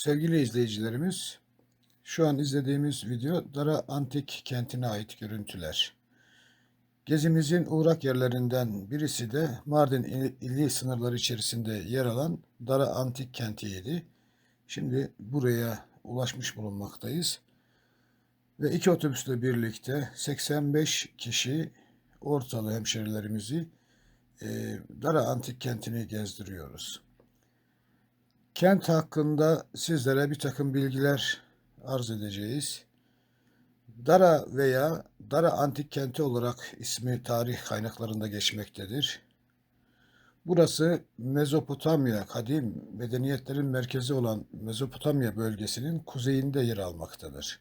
Sevgili izleyicilerimiz, şu an izlediğimiz video Dara Antik kentine ait görüntüler. Gezimizin uğrak yerlerinden birisi de Mardin il, ili sınırları içerisinde yer alan Dara Antik kentiydi. Şimdi buraya ulaşmış bulunmaktayız. Ve iki otobüsle birlikte 85 kişi ortalı hemşerilerimizi Dara Antik kentini gezdiriyoruz. Kent hakkında sizlere bir takım bilgiler arz edeceğiz. Dara veya Dara Antik Kenti olarak ismi tarih kaynaklarında geçmektedir. Burası Mezopotamya, kadim medeniyetlerin merkezi olan Mezopotamya bölgesinin kuzeyinde yer almaktadır.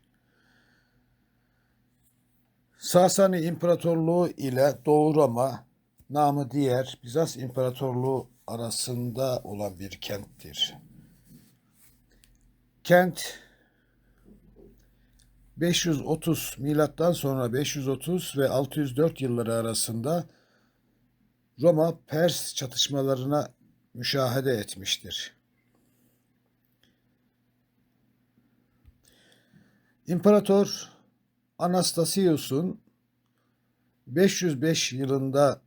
Sasani İmparatorluğu ile Doğu Roma, namı diğer Bizans İmparatorluğu arasında olan bir kenttir. Kent 530 milattan sonra 530 ve 604 yılları arasında Roma Pers çatışmalarına müşahede etmiştir. İmparator Anastasius'un 505 yılında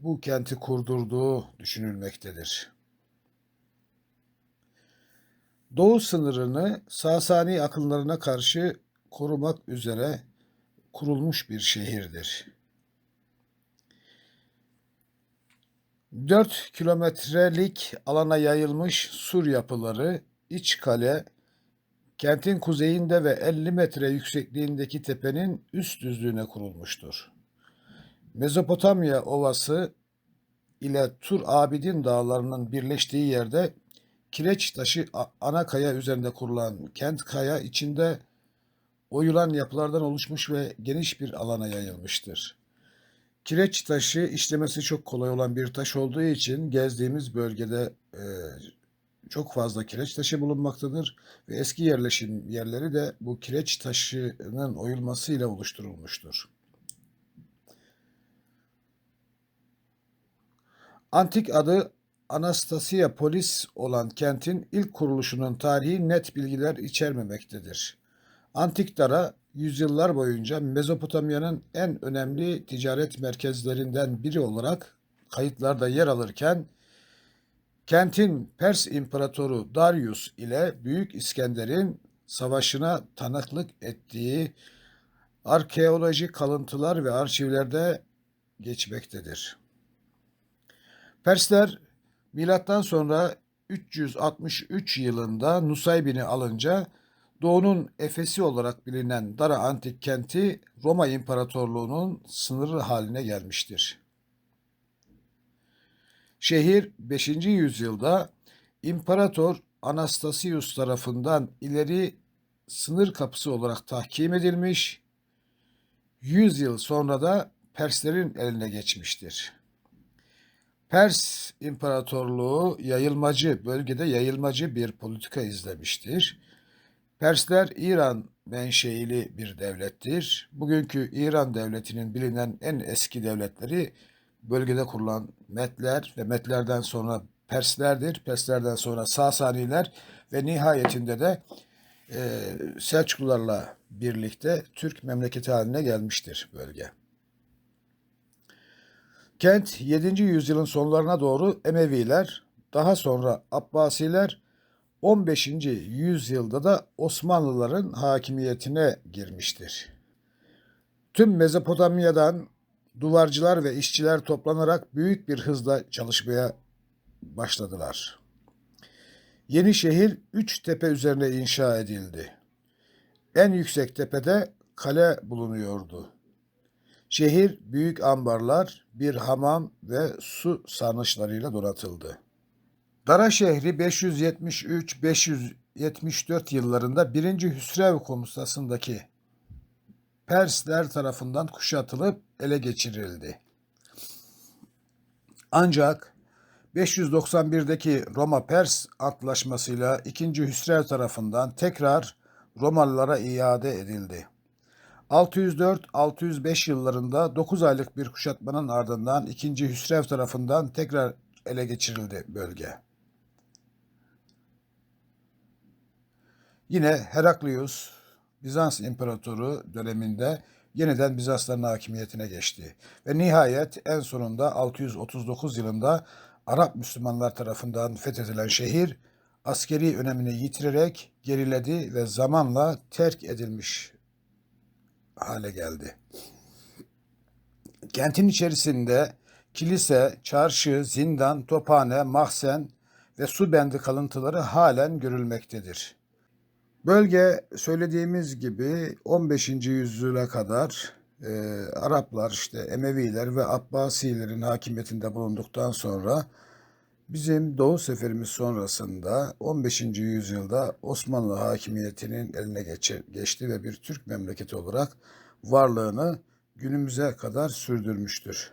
bu kenti kurdurduğu düşünülmektedir. Doğu sınırını Sasani akınlarına karşı korumak üzere kurulmuş bir şehirdir. 4 kilometrelik alana yayılmış sur yapıları, iç kale, kentin kuzeyinde ve 50 metre yüksekliğindeki tepenin üst düzlüğüne kurulmuştur. Mezopotamya Ovası ile Tur Abidin dağlarının birleştiği yerde kireç taşı ana kaya üzerinde kurulan kent kaya içinde oyulan yapılardan oluşmuş ve geniş bir alana yayılmıştır. Kireç taşı işlemesi çok kolay olan bir taş olduğu için gezdiğimiz bölgede e, çok fazla kireç taşı bulunmaktadır ve eski yerleşim yerleri de bu kireç taşının oyulmasıyla oluşturulmuştur. Antik adı Anastasia Polis olan kentin ilk kuruluşunun tarihi net bilgiler içermemektedir. Antik Dara yüzyıllar boyunca Mezopotamya'nın en önemli ticaret merkezlerinden biri olarak kayıtlarda yer alırken kentin Pers İmparatoru Darius ile Büyük İskender'in savaşına tanıklık ettiği arkeolojik kalıntılar ve arşivlerde geçmektedir. Persler milattan sonra 363 yılında Nusaybin'i alınca Doğu'nun Efesi olarak bilinen Dara antik kenti Roma İmparatorluğu'nun sınırı haline gelmiştir. Şehir 5. yüzyılda İmparator Anastasius tarafından ileri sınır kapısı olarak tahkim edilmiş, 100 yıl sonra da Perslerin eline geçmiştir. Pers İmparatorluğu yayılmacı, bölgede yayılmacı bir politika izlemiştir. Persler İran menşeili bir devlettir. Bugünkü İran devletinin bilinen en eski devletleri bölgede kurulan Metler ve Metlerden sonra Perslerdir. Perslerden sonra Sasaniler ve nihayetinde de e, Selçuklularla birlikte Türk memleketi haline gelmiştir bölge. Kent 7. yüzyılın sonlarına doğru Emeviler, daha sonra Abbasiler, 15. yüzyılda da Osmanlıların hakimiyetine girmiştir. Tüm Mezopotamya'dan duvarcılar ve işçiler toplanarak büyük bir hızla çalışmaya başladılar. Yeni şehir üç tepe üzerine inşa edildi. En yüksek tepede kale bulunuyordu. Şehir büyük ambarlar, bir hamam ve su sarnıçlarıyla donatıldı. Dara şehri 573-574 yıllarında 1. Hüsrev komutasındaki Persler tarafından kuşatılıp ele geçirildi. Ancak 591'deki Roma-Pers antlaşmasıyla 2. Hüsrev tarafından tekrar Romalılara iade edildi. 604-605 yıllarında 9 aylık bir kuşatmanın ardından 2. Hüsrev tarafından tekrar ele geçirildi bölge. Yine Heraklius Bizans İmparatoru döneminde yeniden Bizansların hakimiyetine geçti. Ve nihayet en sonunda 639 yılında Arap Müslümanlar tarafından fethedilen şehir askeri önemini yitirerek geriledi ve zamanla terk edilmiş hale geldi. Kentin içerisinde kilise, çarşı, zindan, tophane, mahzen ve su bendi kalıntıları halen görülmektedir. Bölge söylediğimiz gibi 15. yüzyıla kadar e, Araplar işte Emeviler ve Abbasilerin hakimiyetinde bulunduktan sonra bizim Doğu Seferimiz sonrasında 15. yüzyılda Osmanlı hakimiyetinin eline geçti ve bir Türk memleketi olarak varlığını günümüze kadar sürdürmüştür.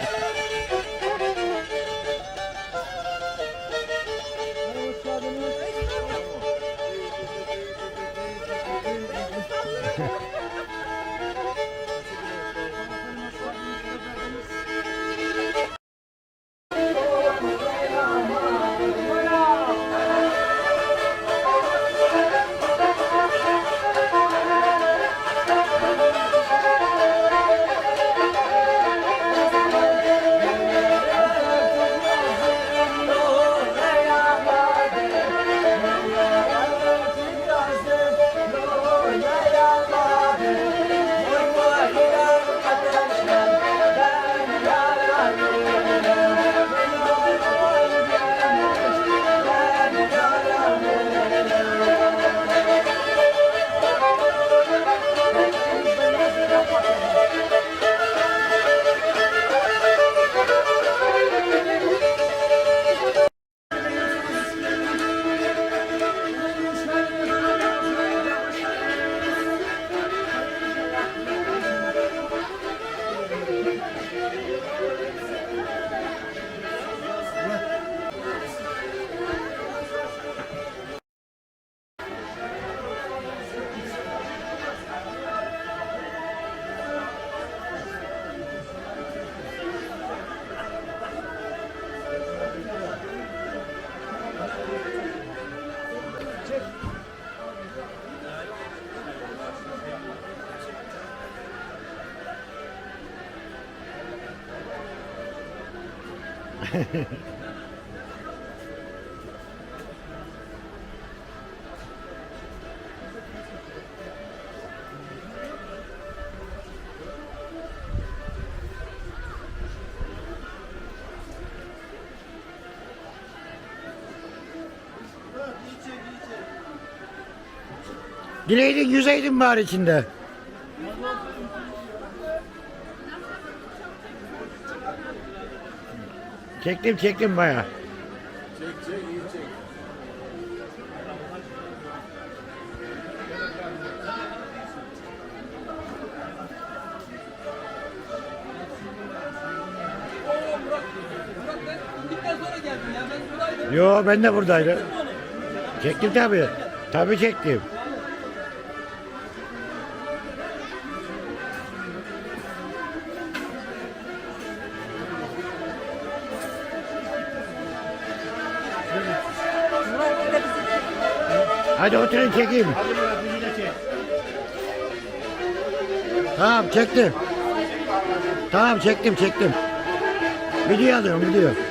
Dileydin yüzeydin bari içinde. Çektim çektim baya. Yo ben de buradaydım. Çektim tabi. Tabi çektim. Hadi oturun çekeyim. Tamam çektim. Tamam çektim çektim. Video alıyorum video.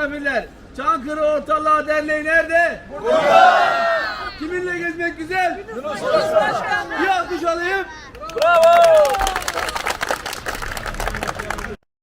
Misafirler, Çankırı Ortalığa Derneği nerede? Burada! Kiminle gezmek güzel? Yunus Başkan. Bir alkış alayım. Bravo!